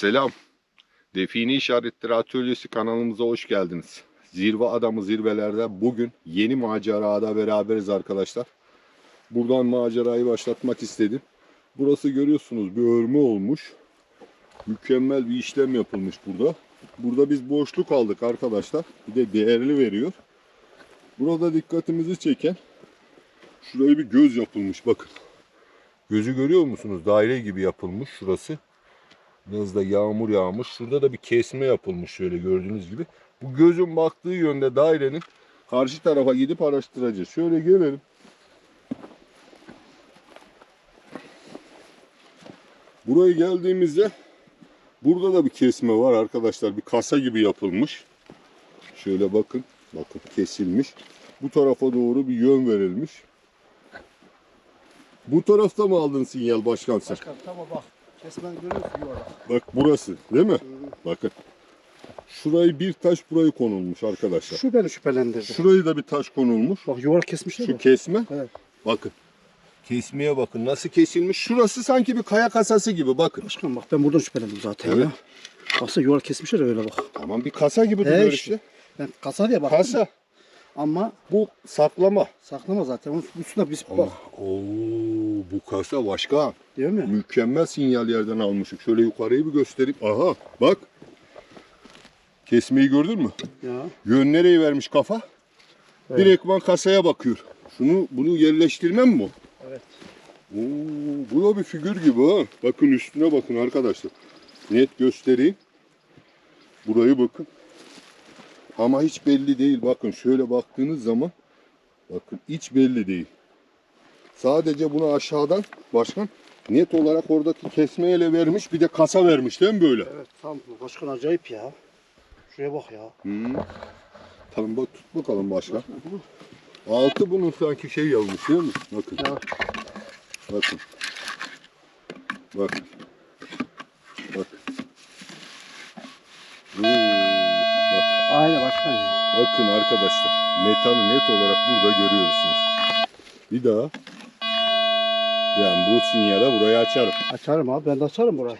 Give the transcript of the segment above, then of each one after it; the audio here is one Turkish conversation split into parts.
Selam. Define İşaretleri Atölyesi kanalımıza hoş geldiniz. Zirve adamı zirvelerde bugün yeni macerada beraberiz arkadaşlar. Buradan macerayı başlatmak istedim. Burası görüyorsunuz bir örme olmuş. Mükemmel bir işlem yapılmış burada. Burada biz boşluk aldık arkadaşlar. Bir de değerli veriyor. Burada dikkatimizi çeken şuraya bir göz yapılmış bakın. Gözü görüyor musunuz? Daire gibi yapılmış şurası. Biraz yağmur yağmış. Şurada da bir kesme yapılmış şöyle gördüğünüz gibi. Bu gözün baktığı yönde dairenin karşı tarafa gidip araştıracağız. Şöyle gelelim. Buraya geldiğimizde burada da bir kesme var arkadaşlar. Bir kasa gibi yapılmış. Şöyle bakın. Bakın kesilmiş. Bu tarafa doğru bir yön verilmiş. Bu tarafta mı aldın sinyal başkan sen? Başkan tamam bak. Kesmen görüyorsun yuvarlak. Bak burası değil mi? Bakın. Şurayı bir taş burayı konulmuş arkadaşlar. Şu beni şüphelendirdi. Şurayı da bir taş konulmuş. Bak yuvarlak kesmişler Şu mi? kesme. Evet. Bakın. Kesmeye bakın nasıl kesilmiş. Şurası sanki bir kaya kasası gibi bakın. Başkan bak ben buradan şüphelendim zaten Evet. ya. Baksana yuvarlak kesmişler öyle bak. Tamam bir kasa gibi duruyor işte. işte. Ben kasa diye baktım. Kasa. Ama Bu saklama. saklama zaten. Onun üstüne biz bak. oo, bu kasa başka. Değil mi? Mükemmel sinyal yerden almışık. Şöyle yukarıyı bir göstereyim. Aha bak. Kesmeyi gördün mü? Ya. Yön nereyi vermiş kafa? Evet. Direktman kasaya bakıyor. Şunu bunu yerleştirmem mi? bu? Evet. Oo, bu da bir figür gibi ha. Bakın üstüne bakın arkadaşlar. Net göstereyim. Burayı bakın. Ama hiç belli değil. Bakın şöyle baktığınız zaman bakın hiç belli değil. Sadece bunu aşağıdan başkan net olarak oradaki kesme ele vermiş bir de kasa vermiş değil mi böyle? Evet tam başkan acayip ya. Şuraya bak ya. Hmm. Tamam bak tut bakalım başkan. Altı bunun sanki şey yazmış değil mi? Bakın. Ya. Bakın. Bakın. Bak. Aynen başkan ya. Bakın arkadaşlar. Metalı net olarak burada görüyorsunuz. Bir daha. Ben bu sinyale burayı açarım. Açarım abi ben de açarım burayı.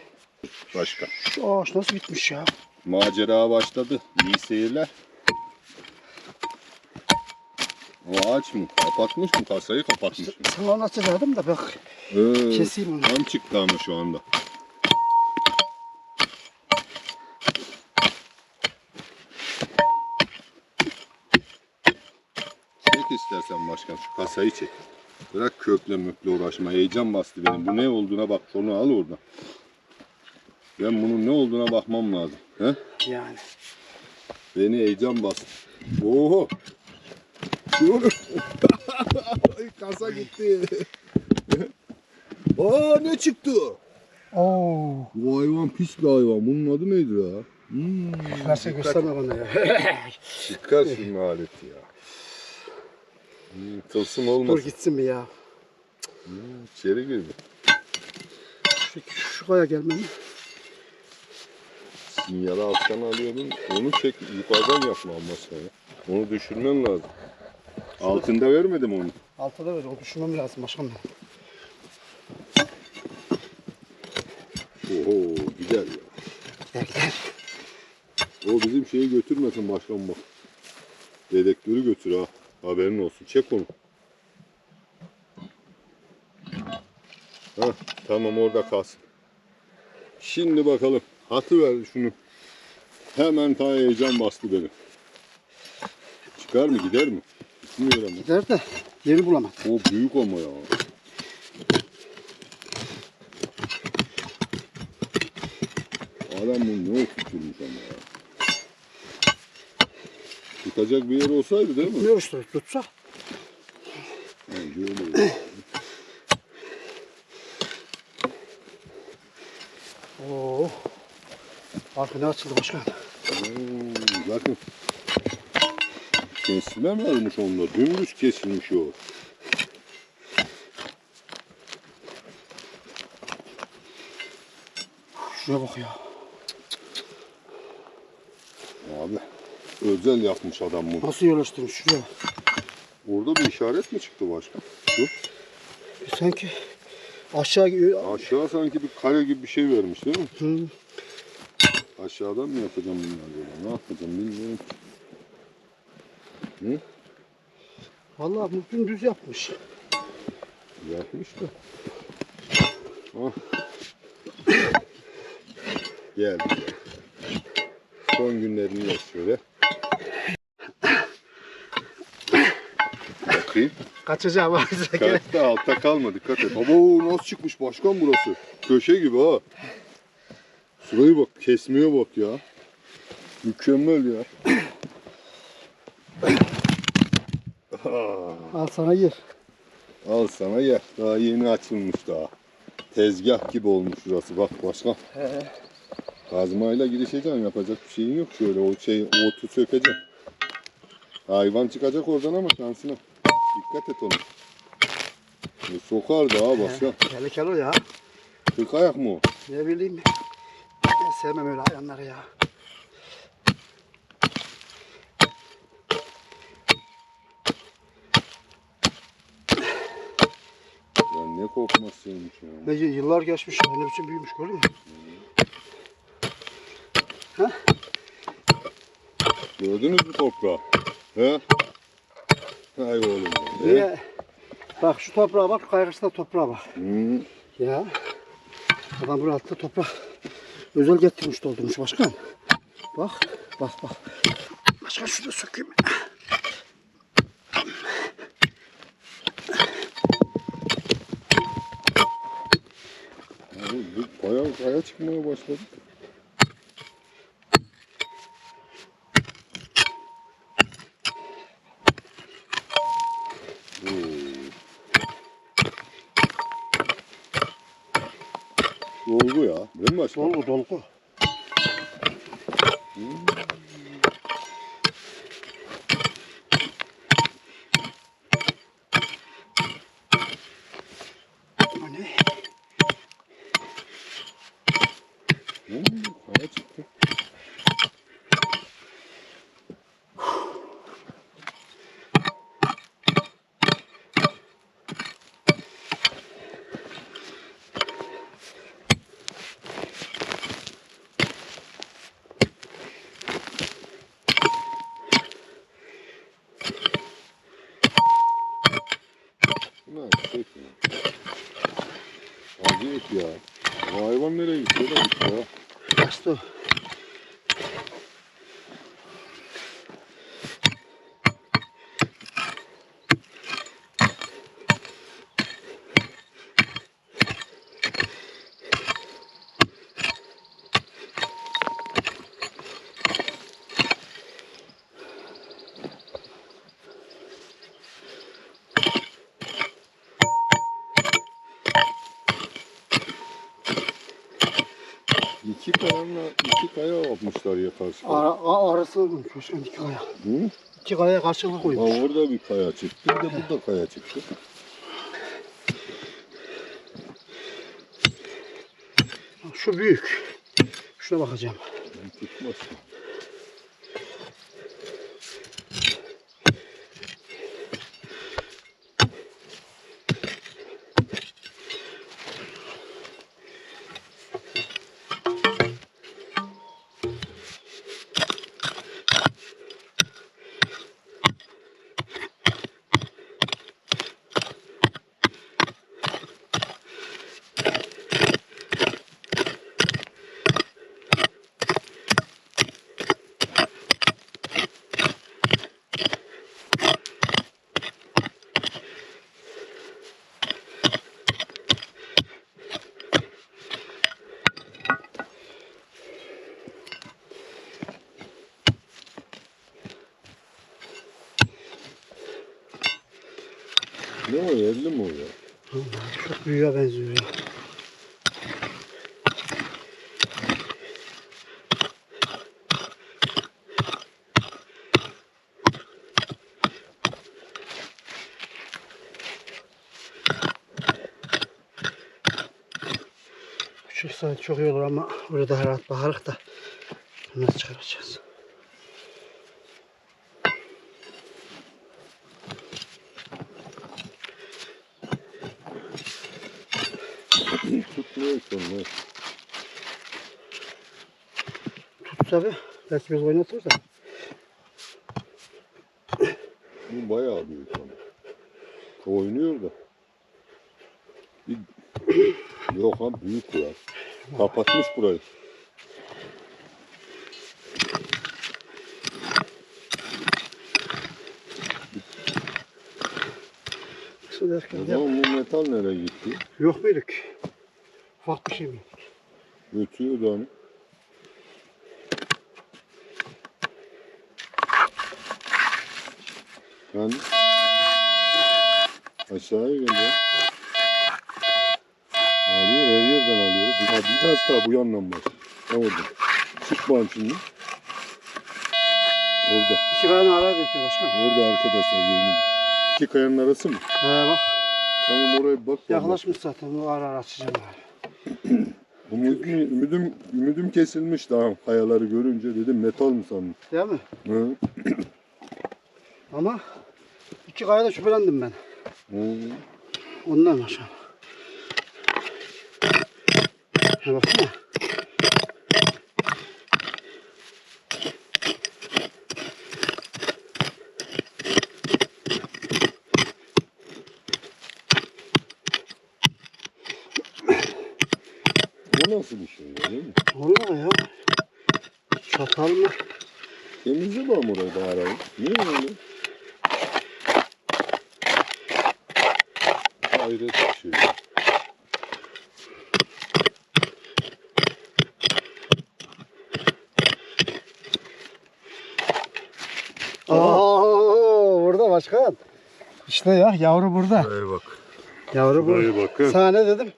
Başka. Şu ağaç nasıl bitmiş ya? Macera başladı. İyi seyirler. O ağaç mı? Kapatmış mı? Kasayı kapatmış mı? Sana anlatacaktım da bak. Ee, Keseyim onu. Tam çıktı ama şu anda. Çek istersen başkan şu kasayı çek. Bırak kökle mökle uğraşma. Heyecan bastı benim. Bu ne olduğuna bak. Onu al oradan. Ben bunun ne olduğuna bakmam lazım. He? Yani. Beni heyecan bastı. Oho. Kasa gitti. Aa ne çıktı? Oo. Bu hayvan pis bir hayvan. Bunun adı neydi ya? Hmm. Verse gösterme bana ya. Çıkar şunun aleti ya. Hmm, tılsım Dur olmasın. gitsin mi ya? Hmm, içeri girdi. Şu, şu kaya gelmem. Sinyali alttan alıyordun. Onu çek yukarıdan yapma ama sana. Onu düşürmen lazım. Altında vermedim onu. Altıda ver. O düşünmem lazım başkanım. Oho gider ya. Gider gider. O bizim şeyi götürmesin başkan bak. Dedektörü götür ha. Haberin olsun. Çek onu. Ha, tamam orada kalsın. Şimdi bakalım. Hatı ver şunu. Hemen ta heyecan bastı beni. Çıkar mı gider mi? Gitmiyor ama. Gider de yeri bulamadım. O büyük ama ya. Adam bunu ne tutturmuş ama ya. Tutacak bir yer olsaydı değil mi? Bilmiyor işte tutsa. Bence öyle. Oo. Arka ne açıldı başkan? Oo, bakın. Kesme mi almış onda? Dümdüz kesilmiş o. Şuraya bak ya. Abi özel yapmış adam bunu. Nasıl yerleştirmiş şuraya. Orada bir işaret mi çıktı başka? Şu Sanki aşağı aşağı sanki bir kare gibi bir şey vermiş değil mi? Hı. Aşağıdan mı yapacağım bunları böyle? Ne yapacağım bilmiyorum. Hı? Vallahi bu dümdüz yapmış. Yapmış da. Ah. Geldi. Son günlerini yaz şöyle. Bakayım. Kaçacağım ağzına Kayıtta altta kalma dikkat et. Abo nasıl çıkmış başkan burası. Köşe gibi ha. Şurayı bak kesmeye bak ya. Mükemmel ya. Al sana yer. Al sana gel. Daha yeni açılmış daha. Tezgah gibi olmuş şurası. Bak başkan. He. Kazmayla girişeceksin. Yapacak bir şeyin yok. Şöyle o şey o otu sökeceksin. Hayvan çıkacak oradan ama şansına. Dikkat et ona. E, sokar da ha başkan. Tehlikeli o ya. Kırk ayak mı o? Ne bileyim. Ben sevmem öyle hayvanları ya. Ya ne korkmazsınmış ya. Ne yıllar geçmiş ya. Ne biçim büyümüş görüyor musun? Gördünüz mü toprağı? He? Hay oğlum. ya. Niye? Bak şu toprağa bak, şu kaygısında toprağa bak. Hı. Ya. Adam buraya altta toprak özel getirmiş doldurmuş başkan. Bak, bak, bak. Başkan şunu sökeyim. Bayağı kaya çıkmaya başladı. Oo. Dolgu ya. Değil mi başkan? Dolgu, dolgu. O ne? Hı, kaya çıktı. Bunlar şey ya. Acı et ya. Bu hayvan nereye gidiyor da gitti Bastı. İki kaya yapmışlar ya karşı. Ara, arası olmuş başkan iki kaya. Hı? İki kaya karşılık Ha, koymuş. orada bir kaya çıktı, bir de burada kaya çıktı. Şu büyük. Şuna bakacağım. Tutmaz. Ne o yerli mi o ya? Çok büyüğe benziyor ya. Çıksa çok iyi olur ama daha rahat bakarız da nasıl çıkaracağız? Ki onu. tabi. Belki biz oynatırız da. Bu bayağı büyük ama. Oynuyor da. Bir... Yok abi büyük ya. Kapatmış burayı. Su derken O zaman bu metal nereye gitti? Yok muyduk? Ufak bir şey mi? Götürüyordu hani. Yani aşağıya geliyor. Alıyor her yerden alıyor. Bir, ha, biraz daha bu yandan bak. Ne oldu? Çık bağım şimdi. Orada. İki tane ara götürüyor başkan. Orada arkadaşlar görünüyor. İki kayanın arası mı? He bak. Tamam oraya bir bak. Yaklaşmış zaten. Bu ara açacağım. abi. Ümidim, ümidim, ümidim kesilmiş daha kayaları görünce dedim metal mı sandım. Değil mi? Hı. Ama iki kayada şüphelendim ben. Hı. Ondan maşallah. Ha baksana. Bu nasıl bir şey ya değil mi? Vallahi ya. Çatal mı? Temizle bana orayı arayın. Niye öyle? Hayret bir şey. Aa, burada başkan. İşte ya yavru burada. Buraya bak. Yavru Buraya burada. bakın. Sana ne dedim?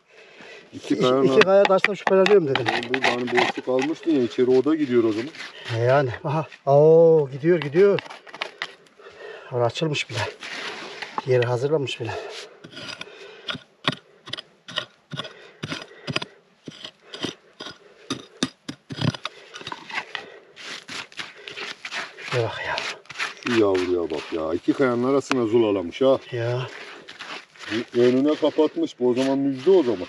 İki kayan iki kaya taşla şüpheleniyorum dedim. Burada hani boşluk almıştın ya içeri oda gidiyor o zaman. E Yani aha. Oo gidiyor gidiyor. Orası açılmış bile. Yeri hazırlamış bile. Şuraya bak ya. Şu yavruya bak ya. İki kayanın arasına zulalamış ha. Ya. Bu Önüne kapatmış. Bu o zaman müjde o zaman.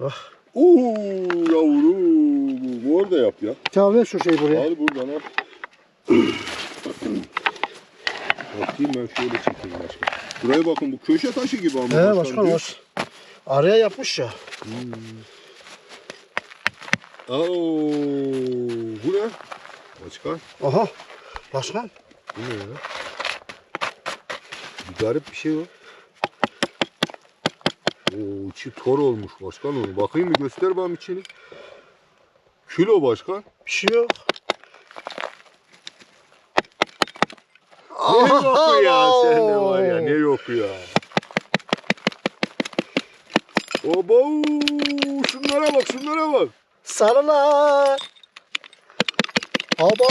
Oh. Oo yavru. Bu orada yap ya. Tamam ver şu şeyi buraya. Al buradan al. Bakayım ben şöyle çekeyim başka. Buraya bakın bu köşe taşı gibi ama. He başkan hoş. Araya yapmış ya. Oo, bu ne? Başkan. Aha. Başkan. Bu ne ya? Bir garip bir şey var. Oo, içi tor olmuş başkan onu. Bakayım bir göster bana içini. Kilo başkan. Bir şey yok. Ne yoku ya sende var ya ne yoku ya. Obo şunlara bak şunlara bak. Sarılar. Abo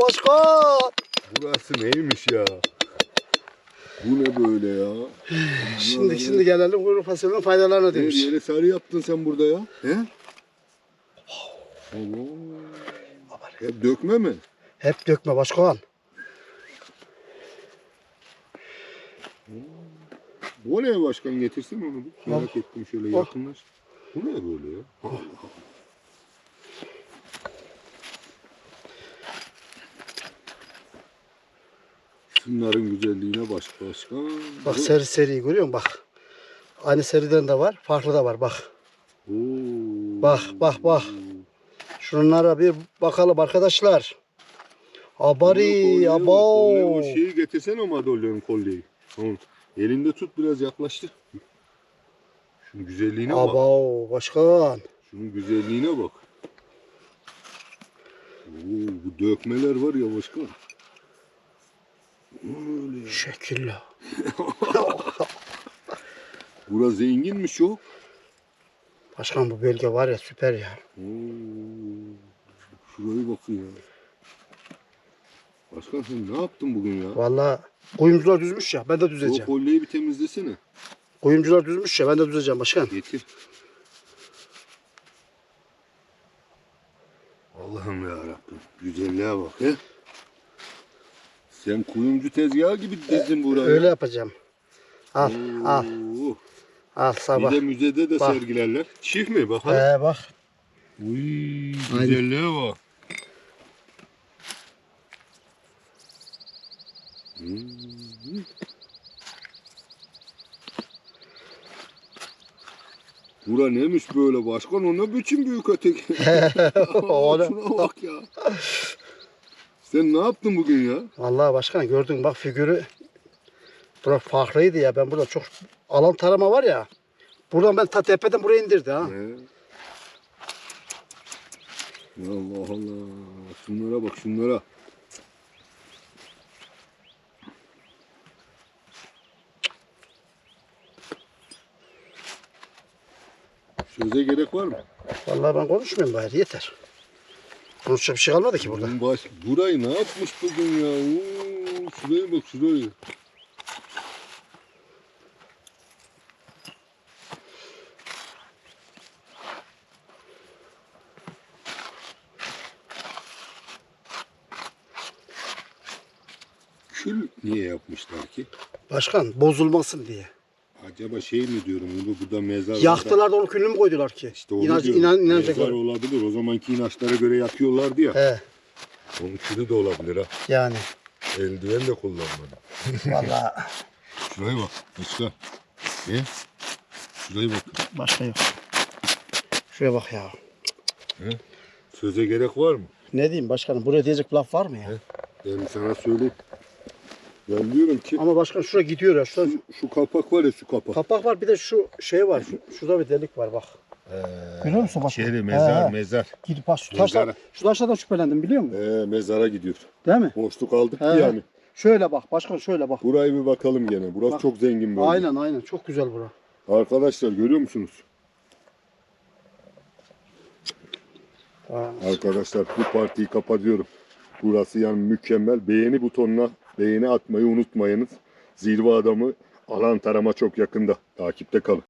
başkan. Burası neymiş ya? Bu ne böyle ya? Şimdi şimdi gelelim kuru fasulyonun faydalarına demiş. yere sarı yaptın sen burada ya. He? Allah. Hep dökme mi? Hep dökme başkan. Bu ne başkan getirsin onu. Merak ettim şöyle yakınlaş. Bu ne böyle ya? Allah Allah. Şunların güzelliğine bak başkan. Bak seri seri görüyor musun bak. Aynı seriden de var, farklı da var bak. Oo. Bak, bak, bak. Şunlara bir bakalım arkadaşlar. Abari, abo. O şeyi getirsene o madalyonun kolyeyi. Tamam. Elinde tut biraz yaklaştır. Şunun güzelliğine bak. Abo başkan. Şunun güzelliğine bak. Oo, bu dökmeler var ya başkan. Şekilli. Bura zenginmiş çok. Başkan bu bölge var ya süper ya. Oo, şuraya bakın ya. Başkan sen ne yaptın bugün ya? Vallahi kuyumcular düzmüş ya ben de O düzeceğim. kolyeyi bir temizlesene. Kuyumcular düzmüş ya ben de düzeceğim başkan. Getir. Allah'ım ya Rabbim. Güzelliğe bak he. Sen kuyumcu tezgahı gibi dizdin burayı. Öyle yapacağım. Al al Oo. al Bir sabah. de müzede de Bak. sergilerler. Çift mi? Bakalım. Ee, bak Uy, güzelliğe bak. Hmm. Bura neymiş böyle başkan? O ne biçim büyük öteki? O ne? Şuna bak ya. Sen ne yaptın bugün ya? Vallahi başkan gördün bak figürü. Bura farklıydı ya. Ben burada çok alan tarama var ya. Buradan ben ta tepeden buraya indirdi ha. He. Ya Allah Allah. Şunlara bak şunlara. Söze gerek var mı? Vallahi ben konuşmuyorum bari yeter. Konuşacak bir şey kalmadı ki burada. Baş, burayı ne yapmış bugün ya? Oo, şuraya bak şuraya. Kül niye yapmışlar ki? Başkan bozulmasın diye. Acaba şey mi diyorum bunu burada mezar Yaktılar da onu külünü mü koydular ki? İşte onu İnanç, diyorum. inan, inanca mezar olabilir. O zamanki inançlara göre yakıyorlardı ya. He Onun külü de olabilir ha. yani. Eldiven de kullanmadı. Vallahi Şuraya bak. Başka. Ne? Şuraya bak. başka yok. Şuraya bak ya. Söze gerek var mı? Ne diyeyim başkanım buraya diyecek bir laf var mı ya? Ben sana söyleyeyim. Ben diyorum ki Ama başkan şuraya gidiyor ya. Şurada şu kapak var ya şu kapak. kapak var bir de şu şey var. Şu, şurada bir delik var bak. Görüyor musun bak? İçeri mezar He. mezar. Gidip bak şu Mezara. taşlar, şu taşlardan şüphelendim biliyor musun? Ee, mezara gidiyor. Değil mi? Boşluk aldık He. yani. Şöyle bak başkan şöyle bak. Burayı bir bakalım gene. Burası Bak. çok zengin böyle. Aynen aynen çok güzel bura. Arkadaşlar görüyor musunuz? Ha. Arkadaşlar bu partiyi kapatıyorum. Burası yani mükemmel. Beğeni butonuna beğeni atmayı unutmayınız. Zirve adamı alan tarama çok yakında. Takipte kalın.